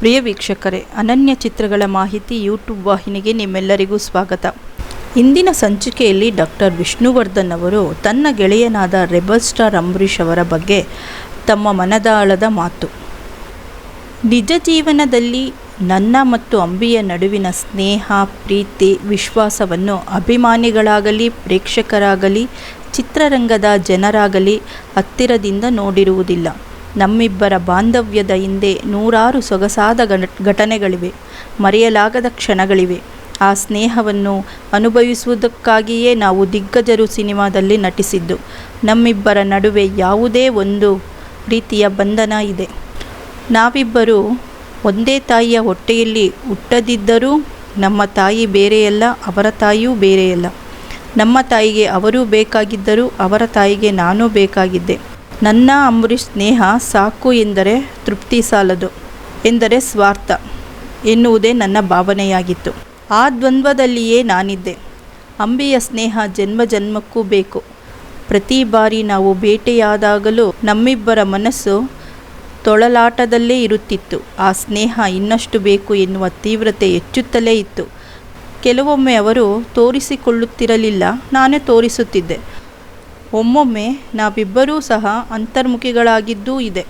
ಪ್ರಿಯ ವೀಕ್ಷಕರೇ, ಅನನ್ಯ ಚಿತ್ರಗಳ ಮಾಹಿತಿ ಯೂಟ್ಯೂಬ್ ವಾಹಿನಿಗೆ ನಿಮ್ಮೆಲ್ಲರಿಗೂ ಸ್ವಾಗತ. ಇಂದಿನ ಸಂಚಿಕೆಯಲ್ಲಿ ಡಾಕ್ಟರ್ ವಿಷ್ಣುವರ್ಧನ್ ಅವರು ತನ್ನ ಗೆಳೆಯನಾದ ರೆಬಲ್ ಸ್ಟಾರ್ ಅಂಬರೀಷ್ ಅವರ ಬಗ್ಗೆ ತಮ್ಮ ಮನದಾಳದ ಮಾತು. ನಿಜ ಜೀವನದಲ್ಲಿ ನನ್ನ ಮತ್ತು ಅಂಬಿಯ ನಡುವಿನ ಸ್ನೇಹ, ಪ್ರೀತಿ, ವಿಶ್ವಾಸವನ್ನು ಅಭಿಮಾನಿಗಳಾಗಲಿ, ಪ್ರೇಕ್ಷಕರಾಗಲಿ, ಚಿತ್ರರಂಗದ ಜನರಾಗಲಿ ಹತ್ತಿರದಿಂದ ನೋಡಿರುವುದಿಲ್ಲ. ನಮ್ಮಿಬ್ಬರ ಬಾಂಧವ್ಯದ ಹಿಂದೆ ನೂರಾರು ಸೊಗಸಾದ ಘಟನೆಗಳಿವೆ, ಮರೆಯಲಾಗದ ಕ್ಷಣಗಳಿವೆ. ಆ ಸ್ನೇಹವನ್ನು ಅನುಭವಿಸುವುದಕ್ಕಾಗಿಯೇ ನಾವು ದಿಗ್ಗಜರು ಸಿನಿಮಾದಲ್ಲಿ ನಟಿಸಿದ್ದು. ನಮ್ಮಿಬ್ಬರ ನಡುವೆ ಯಾವುದೇ ಒಂದು ರೀತಿಯ ಬಂಧನ ಇದೆ. ನಾವಿಬ್ಬರು ಒಂದೇ ತಾಯಿಯ ಹೊಟ್ಟೆಯಲ್ಲಿ ಹುಟ್ಟದಿದ್ದರೂ ನಮ್ಮ ತಾಯಿ ಬೇರೆಯಲ್ಲ, ಅವರ ತಾಯಿಯೂ ಬೇರೆಯಲ್ಲ. ನಮ್ಮ ತಾಯಿಗೆ ಅವರೂ ಬೇಕಾಗಿದ್ದರು ಅವರ ತಾಯಿಗೆ ನಾನೂ ಬೇಕಾಗಿದ್ದೆ. ನನ್ನ ಅಂಬರೀಷ್ ಸ್ನೇಹ ಸಾಕು ಎಂದರೆ ತೃಪ್ತಿ ಸಾಲದು, ಎಂದರೆ ಸ್ವಾರ್ಥ ಎನ್ನುವುದೇ ನನ್ನ ಭಾವನೆಯಾಗಿತ್ತು. ಆ ದ್ವಂದ್ವದಲ್ಲಿಯೇ ನಾನಿದ್ದೆ. ಅಂಬಿಯ ಸ್ನೇಹ ಜನ್ಮ ಜನ್ಮಕ್ಕೂ ಬೇಕು. ಪ್ರತಿ ಬಾರಿ ನಾವು ಭೇಟಿಯಾದಾಗಲೂ ನಮ್ಮಿಬ್ಬರ ಮನಸ್ಸು ತೊಳಲಾಟದಲ್ಲೇ ಇರುತ್ತಿತ್ತು. ಆ ಸ್ನೇಹ ಇನ್ನಷ್ಟು ಬೇಕು ಎನ್ನುವ ತೀವ್ರತೆ ಹೆಚ್ಚುತ್ತಲೇ ಇತ್ತು. ಕೆಲವೊಮ್ಮೆ ಅವರು ತೋರಿಸಿಕೊಳ್ಳುತ್ತಿರಲಿಲ್ಲ, ನಾನೇ ತೋರಿಸುತ್ತಿದ್ದೆ. ಒಮ್ಮೊಮ್ಮೆ ನಾವಿಬ್ಬರೂ ಸಹ ಅಂತರ್ಮುಖಿಗಳಾಗಿದ್ದೂ ಇದೆ.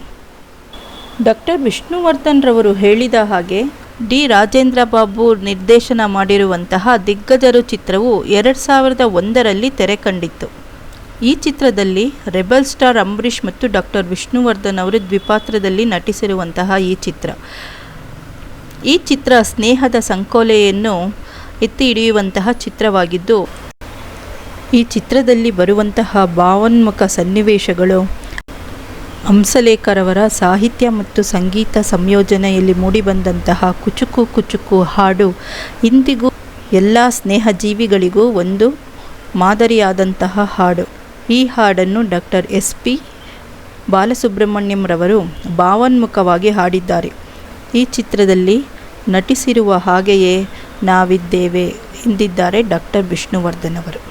ಡಾಕ್ಟರ್ ವಿಷ್ಣುವರ್ಧನ್ ರವರು ಹೇಳಿದ ಹಾಗೆ ಡಿ. ರಾಜೇಂದ್ರ ಬಾಬು ನಿರ್ದೇಶನ ಮಾಡಿರುವಂತಹ ದಿಗ್ಗಜರು ಚಿತ್ರವು ಎರಡು ಸಾವಿರದ ಒಂದರಲ್ಲಿ ತೆರೆ ಕಂಡಿತ್ತು. ಈ ಚಿತ್ರದಲ್ಲಿ ರೆಬಲ್ ಸ್ಟಾರ್ ಅಂಬರೀಷ್ ಮತ್ತು ಡಾಕ್ಟರ್ ವಿಷ್ಣುವರ್ಧನ್ ಅವರು ದ್ವಿಪಾತ್ರದಲ್ಲಿ ನಟಿಸಿರುವಂತಹ ಈ ಚಿತ್ರ. ಈ ಚಿತ್ರ ಸ್ನೇಹದ ಸಂಕೋಲೆಯನ್ನು ಎತ್ತಿ ಹಿಡಿಯುವಂತಹ ಚಿತ್ರವಾಗಿದ್ದು ಈ ಚಿತ್ರದಲ್ಲಿ ಬರುವಂತಹ ಭಾವೋನ್ಮುಖ ಸನ್ನಿವೇಶಗಳು ಹಂಸಲೇಖರವರ ಸಾಹಿತ್ಯ ಮತ್ತು ಸಂಗೀತ ಸಂಯೋಜನೆಯಲ್ಲಿ ಮೂಡಿಬಂದಂತಹ ಕುಚುಕು ಕುಚುಕು ಹಾಡು, ಇಂದಿಗೂ ಎಲ್ಲ ಸ್ನೇಹಜೀವಿಗಳಿಗೂ ಒಂದು ಮಾದರಿಯಾದಂತಹ ಹಾಡು. ಈ ಹಾಡನ್ನು ಡಾಕ್ಟರ್ ಎಸ್. ಪಿ. ಬಾಲಸುಬ್ರಹ್ಮಣ್ಯಂರವರು ಭಾವೋನ್ಮುಖವಾಗಿ ಹಾಡಿದ್ದಾರೆ. ಈ ಚಿತ್ರದಲ್ಲಿ ನಟಿಸಿರುವ ಹಾಗೆಯೇ ನಾವಿದ್ದೇವೆ ಎಂದಿದ್ದಾರೆ ಡಾಕ್ಟರ್ ವಿಷ್ಣುವರ್ಧನ್ ಅವರು.